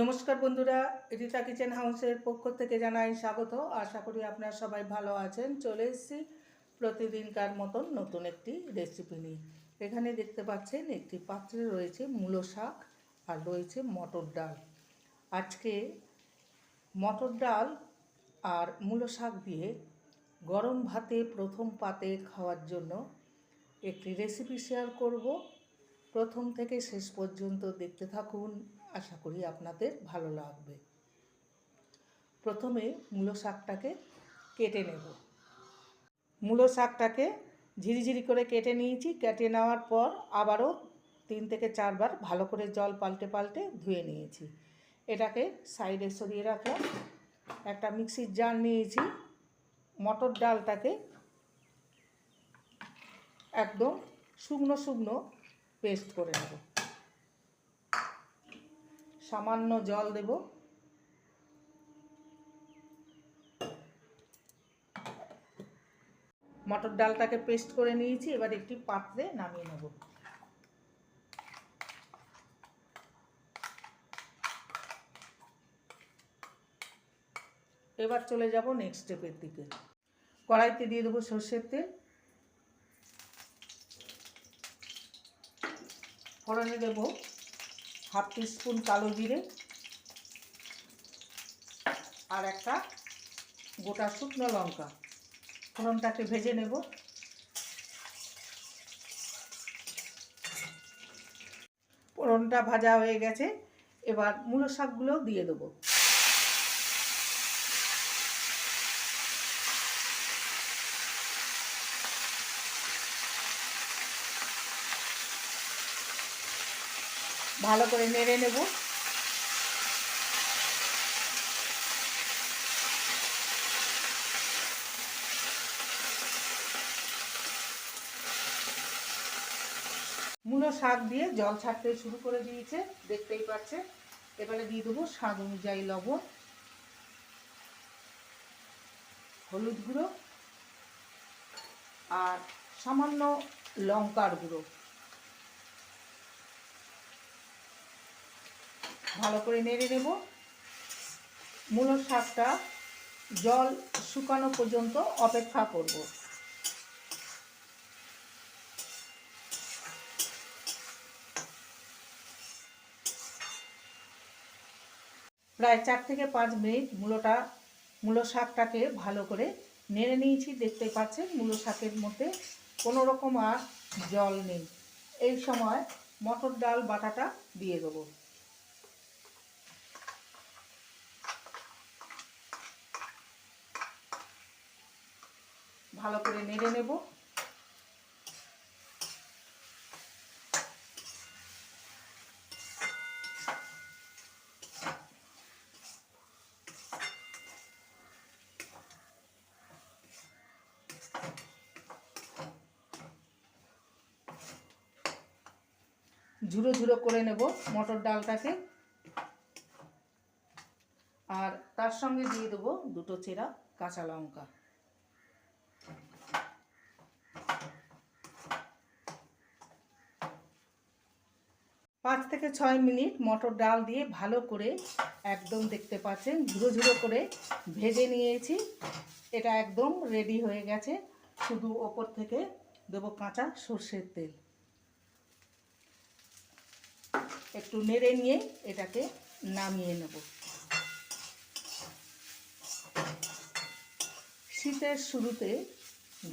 নমস্কার বন্ধুরা, রীতা কিচেন হাউসের পক্ষ থেকে জানাই স্বাগত। আশা করি আপনারা সবাই ভালো আছেন। চলে এসেছি প্রতিদিনকার মতন নতুন একটি রেসিপি নিয়ে। এখানে দেখতে পাচ্ছেন একটি পাত্রে রয়েছে মূলো শাক আর রয়েছে মটর ডাল। আজকে মটর ডাল আর মূলো শাক দিয়ে গরম ভাতে প্রথম পাতে খাওয়ার জন্য একটি রেসিপি শেয়ার করব। প্রথম থেকে শেষ পর্যন্ত দেখতে থাকুন। আশা করি আপনাদের ভালো লাগবে। প্রথমে মূলো শাকটাকে কেটে নেব। মূলো শাকটাকে ঝিরিঝিরি করে কেটে নিয়েছি। কেটে নেওয়ার পর আবারও তিন থেকে চারবার ভালো করে জল পাল্টে পাল্টে ধুয়ে নিয়েছি। এটাকে সাইডে সরিয়ে রাখলাম। একটা মিক্সির জার নিয়েছি। মটর ডালটাকে একদম শুকনো শুকনো পেস্ট করে নেব। সামান্য জল দেব। মটর ডালটাকে পেস্ট করে নিয়েছি, এবার একটি পাত্রে নামিয়ে নেব। এবার চলে যাব নেক্সট স্টেপের দিকে। কড়াইতে দিয়ে দেবো সর্ষের তেল। ফোড়নে দেব হাফ টিস্পুন কালো জিরে আর একটা গোটা শুকনো লঙ্কা। ফোড়নটাকে ভেজে নেব। ফোড়নটা ভাজা হয়ে গেছে। এবার মূলো শাকগুলো দিয়ে দেবো। ভালো করে নেড়ে নেব। মূলো শাক দিয়ে জল ছাড়তে শুরু করে দিয়েছে, দেখতেই পাচ্ছে এবারে দিয়ে দেবো স্বাদ অনুযায়ী লবণ, হলুদ গুঁড়ো আর সামান্য লঙ্কার গুঁড়ো। ভালো করে নেড়ে নেব মূলো শাকটা জল শুকানো পর্যন্ত অপেক্ষা করব। প্রায় চার থেকে পাঁচ মিনিট মূলোটা, মূলো শাকটাকে ভালো করে নেড়ে নিয়েছি। দেখতে পাচ্ছেন, মূলো শাকের মধ্যে কোনো রকম আর জল নেই। এই সময় মটর ডাল, বাটাটা দিয়ে দেবো। ভালো করে নেড়ে নেব। ঝুড়ো ঝুড়ো করে নেব মটর ডালটাকে। আর তার সঙ্গে দিয়ে দেবো দুটো চেরা কাঁচা লঙ্কা। পাঁচ থেকে ছয় মিনিট মটর ডাল দিয়ে ভালো করে একদম দেখতে পাচ্ছেন ঝুড়ো ঝুড়ো করে ভেজে নিয়েছি। এটা একদম রেডি হয়ে গেছে। শুধু ওপর থেকে দেবো কাঁচা সর্ষের তেল। একটু নেড়ে নিয়ে এটাকে নামিয়ে নেব। শীতের শুরুতে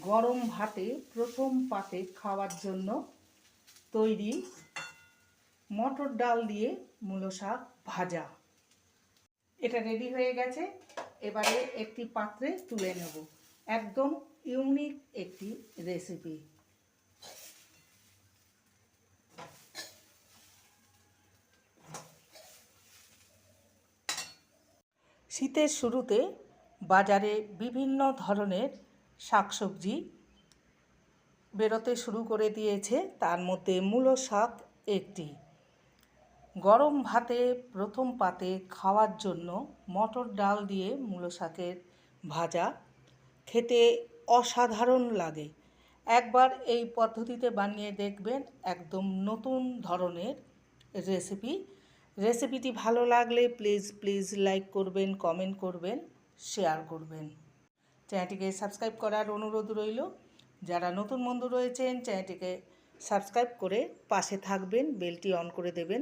গরম ভাতে প্রথম পাতে খাওয়ার জন্য তৈরি মটর ডাল দিয়ে মূলো শাক ভাজা। এটা রেডি হয়ে গেছে। এবারে একটি পাত্রে তুলে নেব। একদম ইউনিক একটি রেসিপি শীতের শুরুতে বাজারে বিভিন্ন ধরনের শাকসবজি বেরোতে শুরু করে দিয়েছে। তার মধ্যে মূলো শাক একটি। গরম ভাতে প্রথম পাতে খাওয়ার জন্য মটর ডাল দিয়ে মূলো শাকের ভাজা খেতে অসাধারণ লাগে। একবার এই পদ্ধতিতে বানিয়ে দেখবেন একদম নতুন ধরনের রেসিপি। রেসিপিটি ভালো লাগলে প্লিজ প্লিজ লাইক করবেন, কমেন্ট করবেন, শেয়ার করবেন। চ্যানেলটিকে সাবস্ক্রাইব করার অনুরোধ রইল। যারা নতুন বন্ধু রয়েছেন, চ্যানেলটিকে সাবস্ক্রাইব করে পাশে থাকবেন, বেলটি অন করে দেবেন।